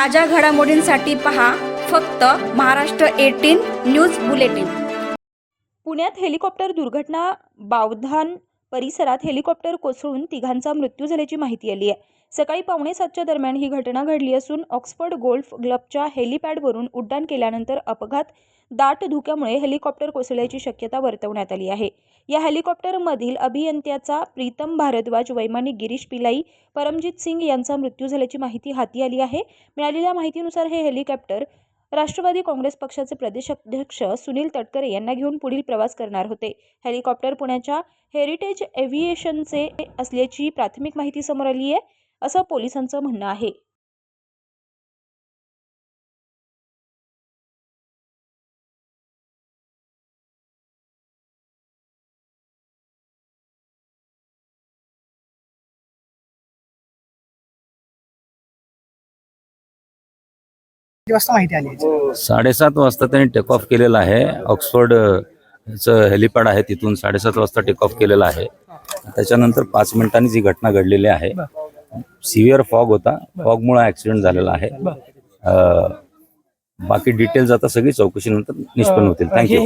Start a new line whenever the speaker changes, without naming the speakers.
ताज्या घडामोडींसाठी पहा फक्त महाराष्ट्र एटीन न्यूज बुलेटिन.
पुण्यात हेलिकॉप्टर दुर्घटना बावधान परिसरात हेलिकॉप्टर कोसळून तिघांचा मृत्यू झाल्याची माहिती आली आहे. सकाळी पावणे सातच्या दरम्यान ही घटना घडली असून ऑक्सफर्ड गोल्फ क्लबच्या हेलिपॅडवरून उड्डाण केल्यानंतर अपघात दाट धुक्यामुळे हेलिकॉप्टर कोसळल्याची शक्यता वर्तवण्यात आली आहे. या हेलिकॉप्टरमधील अभियंत्याचा प्रीतम भारद्वाज वैमानिक गिरीश पिलाई परमजित सिंग यांचा मृत्यू झाल्याची माहिती हाती आली आहे. मिळालेल्या माहितीनुसार हे हेलिकॉप्टर राष्ट्रवादी काँग्रेस पक्षाचे प्रदेशाध्यक्ष सुनील तटकरे यांना घेऊन पुढील प्रवास करणार होते. हेलिकॉप्टर पुण्याच्या हेरिटेज एव्हिएशनचे असल्याची प्राथमिक माहिती समोर आली आहे असं पोलिसांचं म्हणणं आहे.
किती वाजता माहिती आली याची?
साडेसात वाजता त्यांनी टेक ऑफ केलेलं आहे. ऑक्सफर्ड चं हेलिपॅड आहे तिथून साडेसात वाजता टेक ऑफ केलेलं आहे. त्याच्यानंतर पाच मिनिटांनी जी घटना घडलेली आहे सिव्हिअर फॉग होता. फॉगमुळे ऍक्सिडेंट झालेला आहे. अ, बाकी डिटेल्स आता सगळी चौकशीनंतर निष्पन्न होतील. थँक्यू